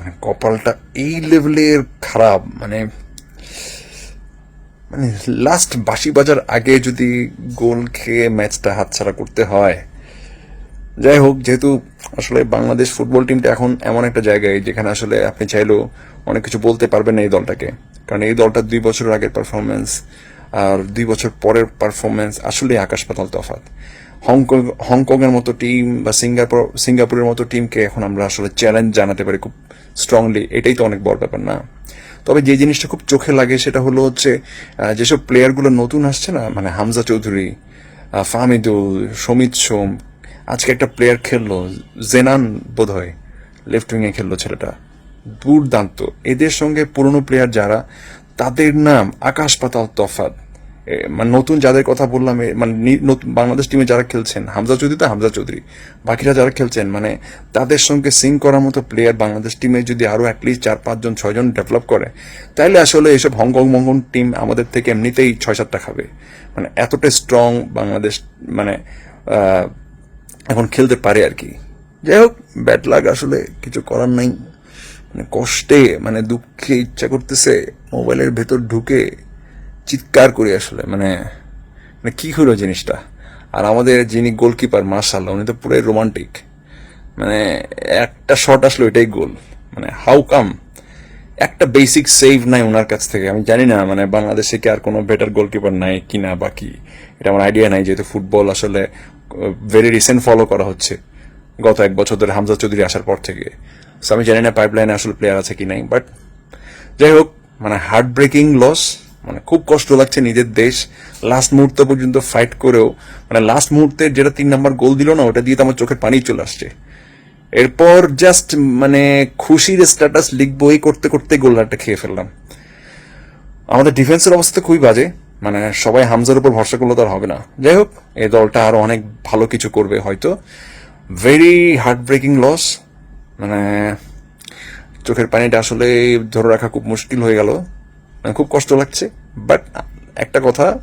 মানে কপালটা এই লেভেলের খারাপ মানে মানে লাস্ট বাসি বাজার আগে যদি গোল খেয়ে ম্যাচটা হাতছাড়া করতে হয়। যাই হোক, যেহেতু আসলে বাংলাদেশ ফুটবল টিমটা এখন এমন একটা জায়গায় যেখানে আসলে আপনি চাইলেও অনেক কিছু বলতে পারবেন না এই দলটাকে। কারণ এই দলটা দুই বছর আগের পারফরমেন্স আর দুই বছর পরের পারফরমেন্স আসলে আকাশ পাতাল তফাৎ। হংকং হংকং এর মতো টিম বা সিঙ্গাপুর সিঙ্গাপুরের মতো টিমকে এখন আমরা আসলে চ্যালেঞ্জ জানাতে পারি খুব স্ট্রংলি এটাই তো অনেক বড় ব্যাপার না। তবে যে জিনিসটা খুব চোখে লাগে সেটা হলো হচ্ছে যেসব প্লেয়ারগুলো নতুন আসছে না মানে হামজা চৌধুরী আহ, ফাহমিদুল সমিত সোম আজকে একটা প্লেয়ার খেললো জেনান বোধহয় লেফট উইংয়ে খেললো ছেলেটা। দুর্দান্ত। এদের সঙ্গে পুরনো প্লেয়ার যারা তাদের নাম আকাশ পাতাল তফাৎ। এ, মানে নতুন যাদের কথা বললাম মানে নতুন বাংলাদেশ টিমে যারা খেলছেন, হামজা চৌধুরী তো হামজা চৌধুরী, বাকিরা যারা খেলছেন মানে তাদের সঙ্গে সিং করার মতো প্লেয়ার বাংলাদেশ টিমে যদি আরও অ্যাটলিস্ট চার পাঁচজন ছয়জন ডেভেলপ করে তাহলে আসলে এসব হংকং মঙ্গন টিম আমাদের থেকে এমনিতেই ছয়, সাতটা খাবে। মানে এতটা স্ট্রং বাংলাদেশ মানে এখন খেলতে পারে আর কি। যাই হোক ব্যাট লাগ আসলে কিছু করার নাই। মানে কষ্টে মানে দুঃখে ইচ্ছা করতেছে মোবাইলের ভেতর ঢুকে চিৎকার করি আসলে মানে মানে কি হলো জিনিসটা? আর আমাদের যিনি গোলকিপার মার্শাল্লাহ উনি তো পুরাই রোমান্টিক মানে একটা শট আসলো, এটাই গোল মানে হাউ কাম একটা বেসিক সেভ নাই ওনার কাছ থেকে। আমি জানি না মানে বাংলাদেশে কি আর কোনো বেটার গোলকিপার নাই কি না বা কি? এটা আমার আইডিয়া নাই, যেহেতু ফুটবল আসলে ভেরি রিসেন্ট ফলো করা হচ্ছে। গত এক বছর ধরে হামজা চৌধুরী আসার পর থেকে। সো আমি জানি না পাইপলাইনে আসলে প্লেয়ার আছে কি নাই বাট যাই হোক মানে হার্ট ব্রেকিং লস মানে খুব কষ্ট লাগছে নিজের দেশ লাস্ট মুহূর্ত পর্যন্ত ফাইট করেও মানে লাস্ট মুহূর্তে যেটা তিন নাম্বার গোল দিল না, ওটা দিয়ে তো আমার চোখের পানি চলে আসছে। এরপর জাস্ট মানে খুশির স্ট্যাটাস লিখব এই করতে করতে গোলটা খেয়ে ফেললাম। আমাদের ডিফেন্সের অবস্থা খুবই বাজে মানে সবাই হামজার উপর ভরসা করলে তো আর হবে না। যাই হোক, এই দলটা আরও অনেক ভালো কিছু করবে হয়তো। ভেরি হার্ট ব্রেকিং লস মানে চোখের পানিটা আসলে ধরে রাখা খুব মুশকিল হয়ে গেল। খুব কষ্ট লাগছে। বাট একটা কথা,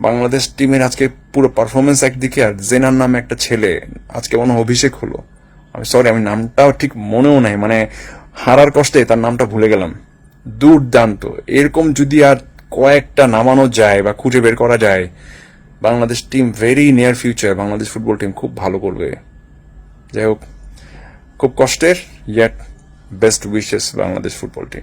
বাংলাদেশ টিমের আজকে পুরো পারফরমেন্স একদিকে আর জেনার নামে একটা ছেলে আজকে মনে অভিষেক হলো। আমি সরি আমি নামটাও ঠিক মনেও নাই মানে হারার কষ্টে তার নামটা ভুলে গেলাম। দুর্দান্ত। এরকম যদি আর কয়েকটা নামানো যায় বা খুঁজে বের করা যায়, Bangladesh team very near future Bangladesh football team খুব ভালো করবে। যাই হোক, খুব কষ্টের yacht best wishes Bangladesh football team